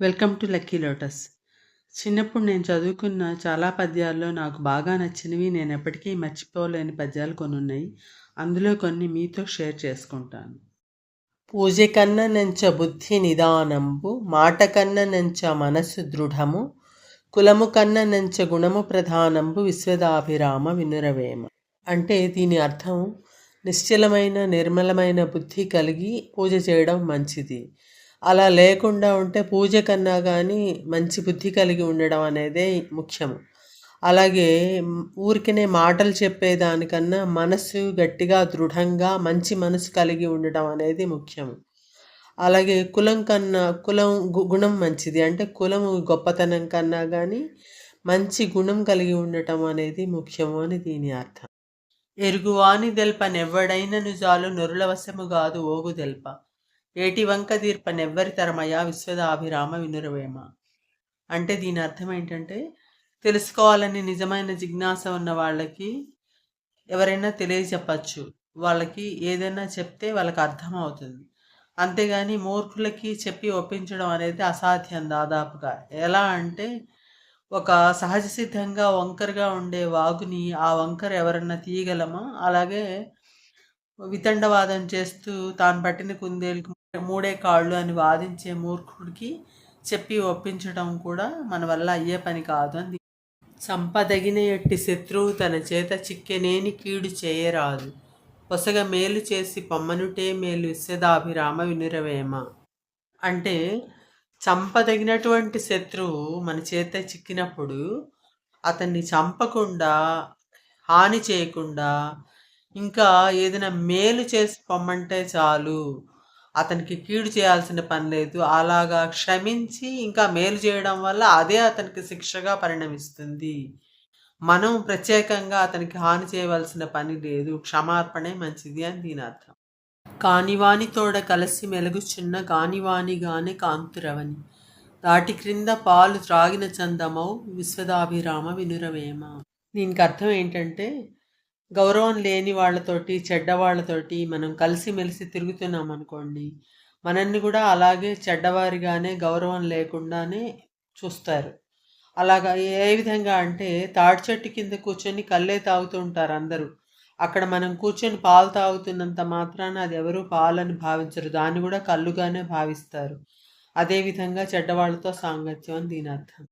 Welcome to lucky lotus చిన్నప్పుడు నేను చదువుకున్న చాలా పద్యాల్లో నాకు బాగా నచ్చినవి నేను ఎప్పటికీ మర్చిపోలేని పద్యాలు కొన్ని ఉన్నాయి అందులో కొన్ని మీతో షేర్ చేసుకుంటాను. పూజ కన్న నెంచ బుద్ధి నిదానంబు మాట కన్న నెంచ మనస్సు దృఢము కులము కన్న నెంచ గుణము ప్రధానంబు విశ్వదాభిరామ వినురవేమ. అంటే దీని అర్థం నిశ్చలమైన నిర్మలమైన బుద్ధి కలిగి పూజ చేయడం మంచిది. అలా లేకుండా ఉంటే పూజ కన్నా కానీ మంచి బుద్ధి కలిగి ఉండడం అనేదే ముఖ్యము. అలాగే ఊరికనే మాటలు చెప్పేదానికన్నా మనసు గట్టిగా దృఢంగా మంచి మనసు కలిగి ఉండడం అనేది ముఖ్యము. అలాగే కులం కన్నా కులం గుణం మంచిది. అంటే కులం గొప్పతనం కన్నా కానీ మంచి గుణం కలిగి ఉండటం అనేది ముఖ్యము అని దీని అర్థం. ఎరుగువాని దెల్ప నెవ్వడైన నిజాలు నొరుల వశము కాదు ఓగు దెల్ప. ఏటి వంక దీర్పనెవ్వరి తరమయ విశ్వదాభిరామ వినురవేమ? అంటే దీని అర్థం ఏంటంటే తెలుసుకోవాలని నిజమైన జిజ్ఞాస ఉన్న వాళ్ళకి ఎవరైనా తెలియజెప్పచ్చు. వాళ్ళకి ఏదైనా చెప్తే వాళ్ళకి అర్థం అవుతుంది అంతేగాని మూర్ఖులకి చెప్పి ఒప్పించడం అనేది అసాధ్యం దాదాపుగా. ఎలా అంటే ఒక సహజ సిద్ధంగా వంకరగా ఉండే వాగుని ఆ వంకర ఎవరన్నా తీయగలమా? అలాగే వితండవాదం చేస్తూ తాను పట్టిన కుందేలకు మూడే కాళ్ళు అని వాదించే మూర్ఖుడికి చెప్పి ఒప్పించడం కూడా మన వల్ల అయ్యే పని కాదు అని సంపదగిన ఎట్టి శత్రువు తన చేత చిక్కెనేని కీడు చేయరాదు. పొసగ మేలు చేసి పొమ్మనుటే మేలు విశ్వదాభిరామ వినురవేమ. అంటే చంపదగినటువంటి శత్రువు మన చేత చిక్కినప్పుడు అతన్ని చంపకుండా హాని చేయకుండా ఇంకా ఏదైనా మేలు చేసి పొమ్మంటే చాలు. అతనికి కీడు చేయాల్సిన పని లేదు. అలాగా క్షమించి ఇంకా మేలు చేయడం వల్ల అదే అతనికి శిక్షగా పరిణమిస్తుంది. మనం ప్రత్యేకంగా అతనికి హాని చేయవలసిన పని లేదు. క్షమార్పణే మంచిది అని దీని అర్థం. కానివాని తోడ కలిసి మెలుగుచున్న కానివానిగానే కాంతురవని. దాటి క్రింద పాలు త్రాగిన చందమౌ విశ్వదాభిరామ వినురవేమ దీనికి అర్థం ఏంటంటే గౌరవం లేని వాళ్ళతోటి చెడ్డవాళ్ళతోటి మనం కలిసిమెలిసి తిరుగుతున్నాం అనుకోండి మనల్ని కూడా అలాగే చెడ్డవారిగానే గౌరవం లేకుండానే చూస్తారు. అలాగా ఏ విధంగా అంటే తాడి చెట్టు కింద కూర్చొని కళ్ళే తాగుతూ ఉంటారు అందరూ. అక్కడ మనం కూర్చొని పాలు తాగుతున్నంత మాత్రాన అది ఎవరు పాలని భావించరు దాన్ని కూడా కళ్ళుగానే భావిస్తారు. అదేవిధంగా చెడ్డవాళ్ళతో సాంగత్యం అని దీని అర్థం